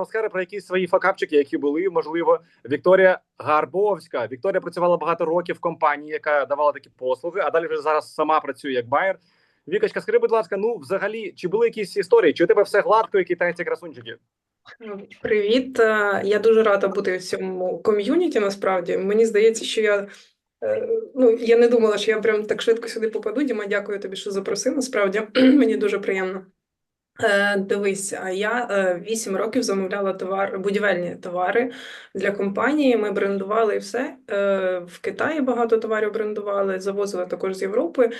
розкаже про якісь свої факапчики, які були. Можливо, Вікторія Гарбовська. Вікторія працювала багато років в компанії, яка давала такі послуги, а далі вже зараз сама працює як байер. Вікачка, скажи, будь ласка, ну взагалі, чи були якісь історії? Чи у тебе все гладко, які танці красунчики? Привіт, Е, я дуже рада бути в цьому ком'юніті. Насправді мені здається, що я е, ну я не думала, що я прям так швидко сюди попаду. Діма, дякую тобі, що запросив. Насправді мені дуже приємно. Е, Дивись, а я е, 8 років замовляла товар, будівельні товари для компанії. Ми брендували і все. Е, В Китаї багато товарів брендували, завозили також з Європи.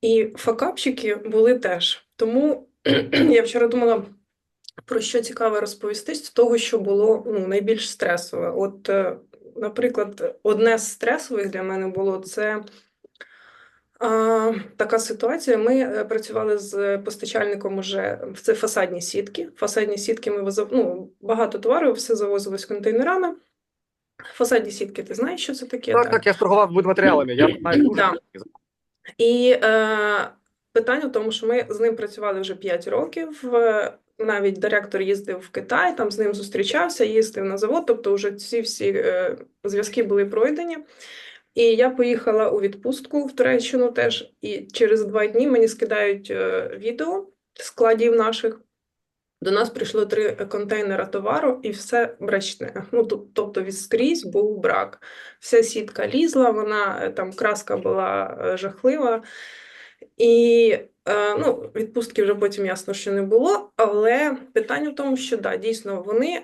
І факапчики були теж. Тому я вчора думала. Про що цікаво розповісти з того, що було ну, найбільш стресове. От, е, наприклад, одне з стресових для мене було це така ситуація. Ми е, працювали з постачальником уже це фасадні сітки. Фасадні сітки ми визов... ну, багато товару, все завозилось контейнерами. Фасадні сітки, ти знаєш, що це таке? Так, так, я ж торгував будматеріалами. Я знаю Да. І е, питання в тому, що ми з ним працювали вже 5 років. Е, Навіть директор їздив в Китай, там з ним зустрічався, їздив на завод, тобто вже ці всі е, зв'язки були пройдені. І я поїхала у відпустку в Туреччину теж, і через два дні мені скидають е, відео складів наших. До нас прийшло три контейнера товару, і все брачне. Ну, тоб- тобто відскрізь був брак. Вся сітка лізла, вона е, там краска була е, жахлива. І ну, відпустки вже потім ясно, що не було. Але питання в тому, що да, дійсно вони.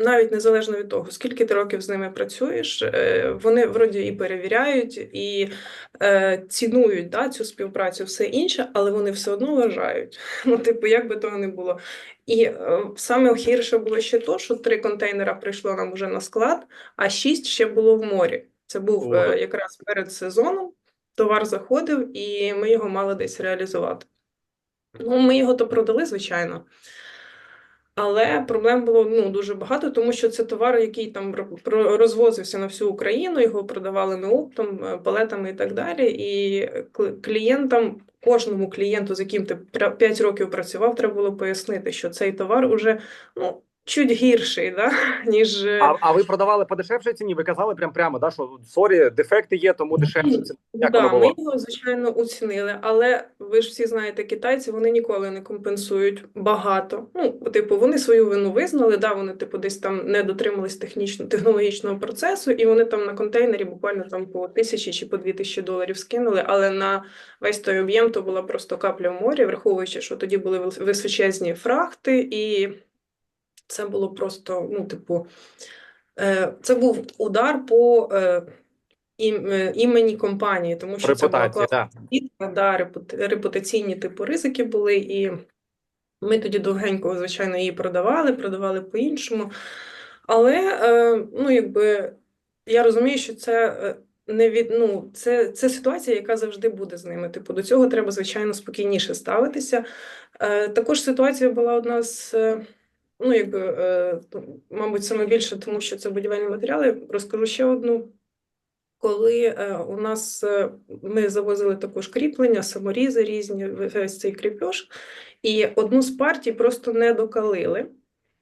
Навіть незалежно від того, скільки ти років з ними працюєш, е, вони вроді і перевіряють, і е, цінують да, цю співпрацю, все інше, але вони все одно вважають. Ну, типу, як би того не було. І е, саме гірше було ще то, що три контейнера прийшло нам уже на склад, а шість ще було в морі. Це був е, якраз перед сезоном. Товар заходив, і ми його мали десь реалізувати. Ну, ми його то продали, звичайно. Але проблем було ну, дуже багато, тому що це товар, який там ро- розвозився на всю Україну, його продавали на оптом, е, палетами і так далі. І кл- клієнтам, кожному клієнту, з яким ти 5 років працював, треба було пояснити, що цей товар уже ну, чуть гірший, да, ніж. е, А, а ви продавали по дешевшій ціні? Ви казали прям прямо, да, що сорі, дефекти є, тому дешевше ціна. Як да, ми його, звичайно, оцінили, але ви ж всі знаєте, китайці вони ніколи не компенсують багато. Ну, типу, вони свою вину визнали, да, вони, типу, десь там не дотримались технічно технологічного процесу, і вони там на контейнері буквально там по тисячі чи по дві тисячі доларів скинули, але на весь той об'єм то була просто капля в морі, враховуючи, що тоді були вис- височезні фрахти, і це було просто, ну, типу, е, це був удар по. е, е, імені компанії, тому що це була Репутація, класна да, репутаційні типу ризики були, і ми тоді довгенько, звичайно, її продавали, продавали по-іншому. Але ну, якби, я розумію, що це не від, ну, це, це ситуація, яка завжди буде з ними. Типу, до цього треба, звичайно, спокійніше ставитися. Е, також ситуація була одна з. Ну, якби, е, мабуть, саме більше, тому що це будівельні матеріали. Розкажу ще одну коли е, у нас е, ми завозили також кріплення, саморізи різні, весь цей кріпеж, і одну з партій просто не докалили.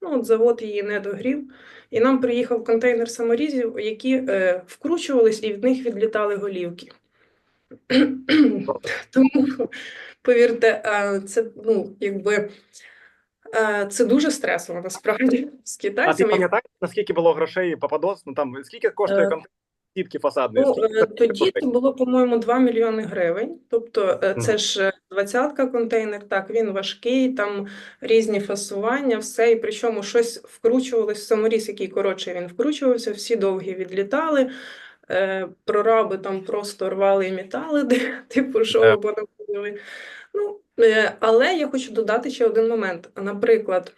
Ну, от завод її не догрів, і нам приїхав контейнер саморізів, які е, вкручувались і від них відлітали голівки. Тому, повірте, е, це ну, якби. Е, Це дуже стресово насправді з А ти китайцями. пам'ятаєш, наскільки було грошей попадос? Ну там скільки коштує Е, контент сітки фасадної? Ну, е, тоді це було, по-моєму, 2 мільйони гривень. Тобто це ж двадцятка контейнер, так, він важкий, там різні фасування, все. І причому щось вкручувалось в саморіз, який коротше він вкручувався, всі довгі відлітали. Прораби там просто рвали і метали, де, типу, що Е. ви понаходили. Ну, але я хочу додати ще один момент. Наприклад,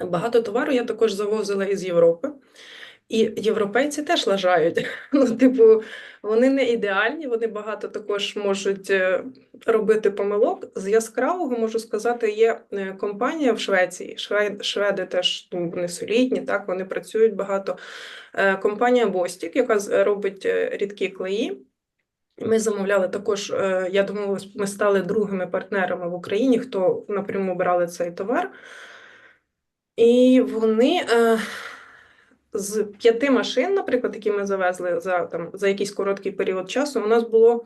багато товару я також завозила із Європи. І європейці теж лажають. Ну, типу, вони не ідеальні, вони багато також можуть е, робити помилок. З яскравого можу сказати, є е, компанія в Швеції. Шведи теж ну, вони солідні, так вони працюють багато. Е, Компанія Бостік, яка робить е, рідкі клеї. Ми замовляли також. е, Я домовилась, ми стали другими партнерами в Україні, хто напряму брали цей товар. І вони е, з п'яти машин, наприклад, які ми завезли за, там, за якийсь короткий період часу, у нас було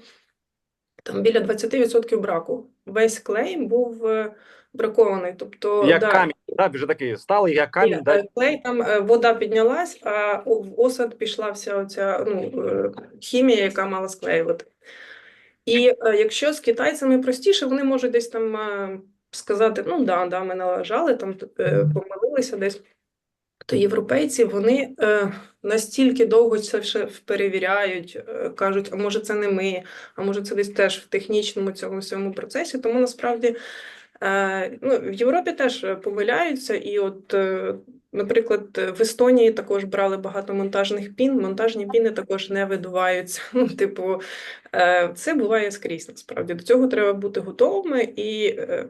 там біля 20% браку. Весь клей був е, бракований. Тобто, Як да, камінь, да, вже такий сталий, як камінь. Да? е, клей там е, вода піднялась, а в осад пішла вся оця ну, е, хімія, яка мала склеювати. І якщо з китайцями простіше, вони можуть десь там сказати: ну да, да, ми налажали, там помилилися десь. То європейці вони е, настільки довго це все перевіряють, е, кажуть, а може це не ми, а може це десь теж в технічному цьому всьому процесі. Тому насправді ну, в Європі теж е, помиляються, і от, е, наприклад, в Естонії також брали багато монтажних пін. Монтажні піни також не видуваються. Ну, типу, е, це буває скрізь. Насправді до цього треба бути готовими і. Е,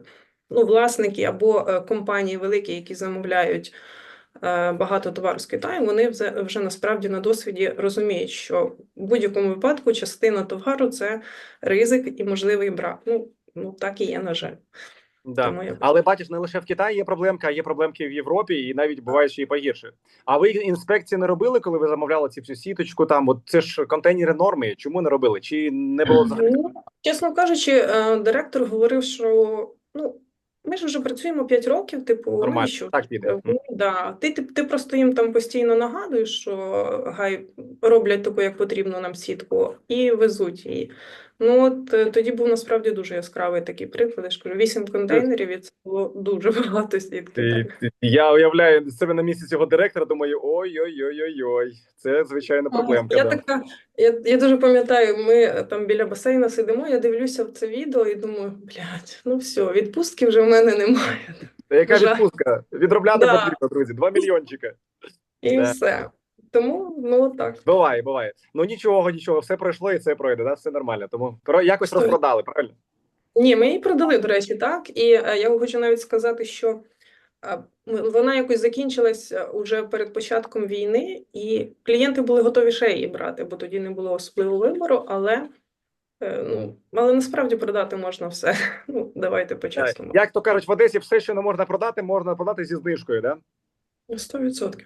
Ну, власники або е, компанії великі, які замовляють е, багато товару з Китаю, вони вже, вже насправді на досвіді розуміють, що в будь-якому випадку частина товару це ризик і можливий брак. Ну, ну так і є, на жаль. Да. Тому я- Але бачиш, не лише в Китаї є проблемка, а є проблемки в Європі, і навіть буває ще і погірше. А ви інспекції не робили, коли ви замовляли ці всю сіточку? Там от це ж контейнери норми. Чому не робили? Чи не було взагалі? Ну, чесно кажучи, е, директор говорив, що ну, ми ж вже працюємо 5 років, типу, Нормально, навіщо? так піде. Ну, да. Ти, ти, ти просто їм там постійно нагадуєш, що гай роблять таку, як потрібно нам сітку, і везуть її. Ну от е, тоді був насправді дуже яскравий такий приклад. Я ж кажу, вісім контейнерів, і це було дуже багато сітки. Так. Я уявляю себе на місці цього директора. Думаю, ой ой це звичайно проблемка. Я да. така, я, я дуже пам'ятаю, ми е, там біля басейна сидимо, я дивлюся в це відео і думаю, блядь, ну все, відпустки вже в мене немає. Та Яка Жаль. відпустка? Відробляти Да. потрібно, друзі. Два мільйончика. І Да. все. Тому, ну так. Буває, буває. Ну нічого, нічого, все пройшло і це пройде, да? все нормально. Тому про якось Сто- розпродали, правильно? Ні, ми її продали, до речі, так. І е, я хочу навіть сказати, що вона якось закінчилась е, уже перед початком війни, і клієнти були готові ще її брати, бо тоді не було особливого вибору, але, е, ну, але насправді продати можна все. Ну, давайте по-чесному. Як то кажуть, в Одесі все, що не можна продати, можна продати зі знижкою, да? 100%.